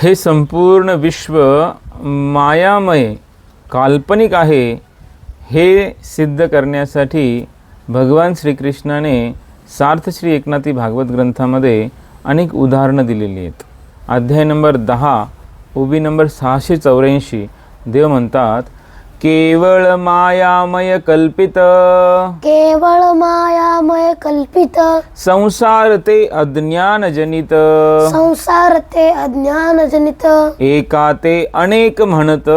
हे संपूर्ण विश्व मायामय काल्पनिक आहे हे सिद्ध करण्यासाठी भगवान श्रीकृष्णाने सार्थ श्री एकनाथी भागवत ग्रंथामध्ये अनेक उदाहरणं दिलेली आहेत. अध्याय नंबर दहा उबी नंबर सहाशे चौऱ्याऐंशी देव म्हणतात केवळ मायामय कल्पित. केवळ मायामय कल्पित. संसार ते अज्ञानजनित संसार ते अज्ञान जनित. एका ते अनेक म्हणत.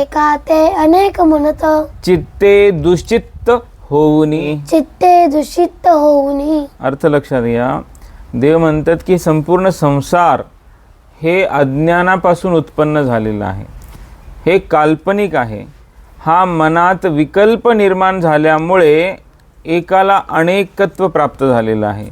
एका ते अनेक म्हणत. चित्ते दुश्चित्त होऊनी. चित्ते दूषित होऊनी. अर्थ लक्षात घ्या. देव म्हणतात की संपूर्ण संसार हे अज्ञानापासून उत्पन्न झालेलं आहे. हे काल्पनिक आहे. हा मनात विकल्प निर्माण झाल्यामुळे एकाला अनेकत्व प्राप्त झालेलं आहे.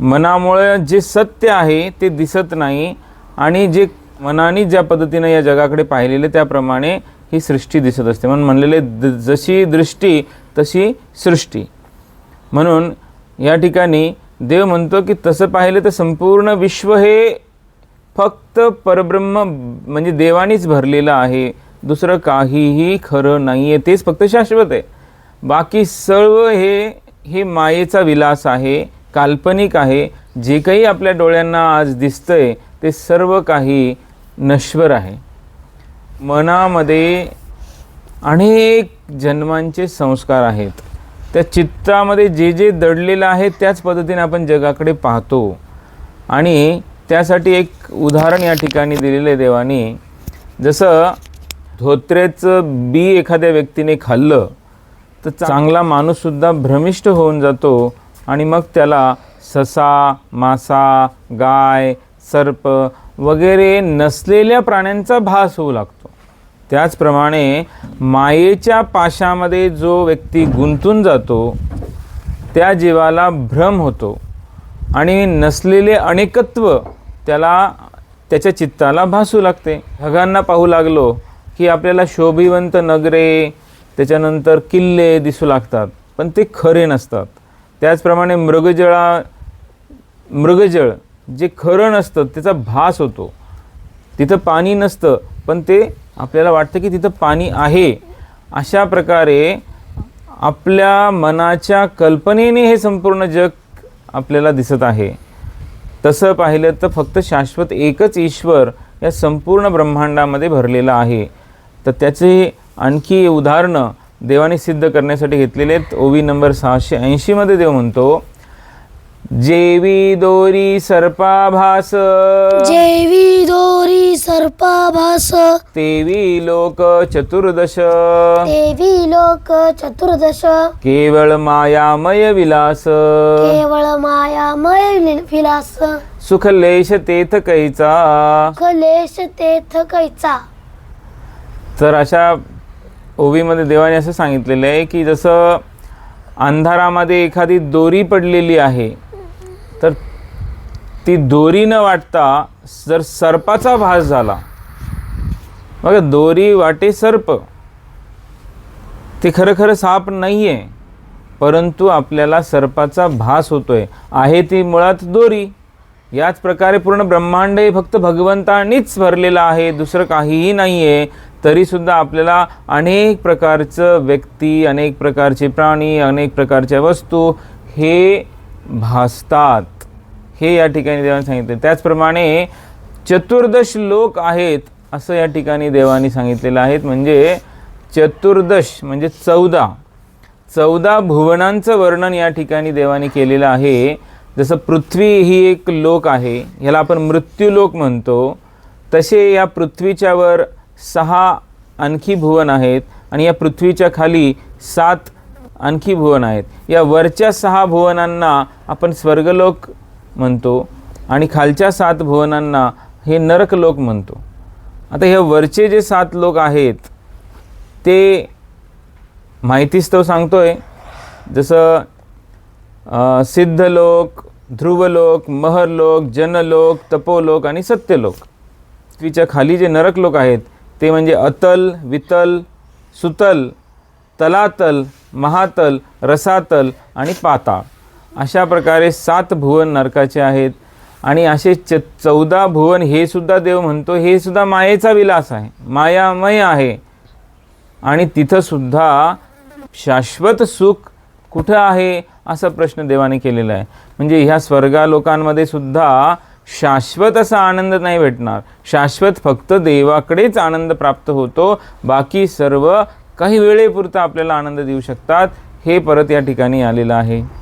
मनामुळे जे सत्य आहे ते दिसत नाही आणि जे मनाने ज्या पद्धतीनं या जगाकडे पाहिलेले त्याप्रमाणे ही सृष्टी दिसत असते. म्हणून म्हणलेले द- जशी दृष्टी तशी सृष्टी. म्हणून या ठिकाणी देव म्हणतो की तसं पाहिलं तर संपूर्ण विश्व हे फक्त परब्रह्म म्हणजे देवानीच भरलेलं आहे. दुसरं काहीही खरं नाही आहे तेच फक्त शाश्वत आहे. बाकी सर्व हे हे मायेचा विलास आहे काल्पनिक आहे जे काही आपल्या डोळ्यांना आज दिसतंय ते सर्व काही नश्वर आहे. मनामध्ये अनेक जन्मांचे संस्कार आहेत. त्या चित्तामध्ये जे जे दडलेलं आहे त्याच पद्धतीने आपण जगाकडे पाहतो. आणि त्यासाठी एक उदाहरण या ठिकाणी दिलेलं आहे देवानी. जसं धोत्र्याचं बी एखाद्या व्यक्तीने खाल्लं तर चांगला माणूससुद्धा भ्रमिष्ट होऊन जातो आणि मग त्याला ससा मासा गाय सर्प वगैरे नसलेल्या प्राण्यांचा भास होऊ लागतो. त्याचप्रमाणे मायेच्या पाशामध्ये जो व्यक्ती गुंतून जातो त्या जीवाला भ्रम होतो आणि नसलेले अनेकत्व त्याला त्याच्या चित्ताला भासू लागते. ढगांना पाहू लागलो की आपल्याला शोभिवंत नगरे त्याच्यानंतर किल्ले दिसू लागतात पण ते खरे नसतात. त्याचप्रमाणे मृगजळा मृगजळ जे खरं नसतं त्याचा भास होतो. तिथं पाणी नसतं पण ते आपल्याला वाटतं की तिथं पाणी आहे. अशा प्रकारे आपल्या मनाच्या कल्पनेने हे संपूर्ण जग आपल्याला दिसत आहे. तसं पाहिलं तर फक्त शाश्वत एकच ईश्वर या संपूर्ण ब्रह्मांडामध्ये भरलेला आहे. तर त्याचे आणखी उदाहरणं देवाने सिद्ध करण्यासाठी घेतलेले आहेत. ओवी नंबर सहाशे ऐंशीमध्ये देव म्हणतो जेवी दोरी सर्पाभास जेवी दोरी सर्पाभास तेवी लोक चतुर्दश देवी लोक चतुर्दश केवळ मायामय विलास केवळ मायामय विलास सुखलेश तेथ कैचा कलेश तेथ कैचा तर अशा ओवीमध्ये देवाने असं सांगितलेलं आहे की जसं अंधारामध्ये एखादी दोरी पडलेली आहे तर ती दोरी न वाटता जर सर्पाचा भास झाला बघा दोरी वाटे सर्प ते खरं खरं साप नाही आहे परंतु आपल्याला सर्पाचा भास होतोय. आहे ती मुळात दोरी. याच प्रकारे पूर्ण ब्रह्मांड हे फक्त भगवंतानीच भरलेलं आहे दुसरं काहीही नाही आहे तरीसुद्धा आपल्याला अनेक प्रकारचं व्यक्ती अनेक प्रकारचे प्राणी अनेक प्रकारच्या वस्तू हे भासतात. हे या ठिकाणी देवाने सांगितले. त्याचप्रमाणे चतुर्दश लोक आहेत असं या ठिकाणी देवाने सांगितलेलं आहेत म्हणजे चतुर्दश म्हणजे चौदा. चौदा भुवनांचं वर्णन या ठिकाणी देवाने केलेलं आहे. जसं पृथ्वी ही एक लोक आहे ह्याला आपण मृत्यूलोक म्हणतो. तसे या पृथ्वीच्यावर सहा आणखी भुवन आहेत आणि या पृथ्वीच्या खाली सात आणखी भुवन आहेत. या वरच्या सहा भुवनांना आपण स्वर्गलोक म्हणतो आणि खालच्या सात भुवनांना हे नरकलोक म्हणतो. आता हे वरचे जे सात लोक आहेत ते माहितीच तो सांगतोय. जसं सिद्धलोक ध्रुवलोक महरलोक जनलोक तपोलोक आणि सत्यलोक. पृथ्वीच्या खाली जे नरक लोक आहेत ते म्हणजे अतल वितल सुतल तलातल महातल रसातल आणि पाताळ अशा प्रकारे सात भुवन नरकाचे आहेत. आणि असे च चौदा भुवन हे सुद्धा देव म्हणतो हे सुद्धा मायेचा विलास आहे. मायामय आहे. आणि तिथंसुद्धा शाश्वत सुख कुठं आहे असा प्रश्न देवाने केलेला आहे. म्हणजे ह्या स्वर्गालोकांमध्ये सुद्धा शाश्वत असा आनंद नाही भेटणार. शाश्वत फक्त देवाकडेच आनंद प्राप्त होतो. बाकी सर्व काही वेळेपुरता आपल्याला आनंद देऊ शकतात. हे परत या ठिकाणी आलेलं आहे.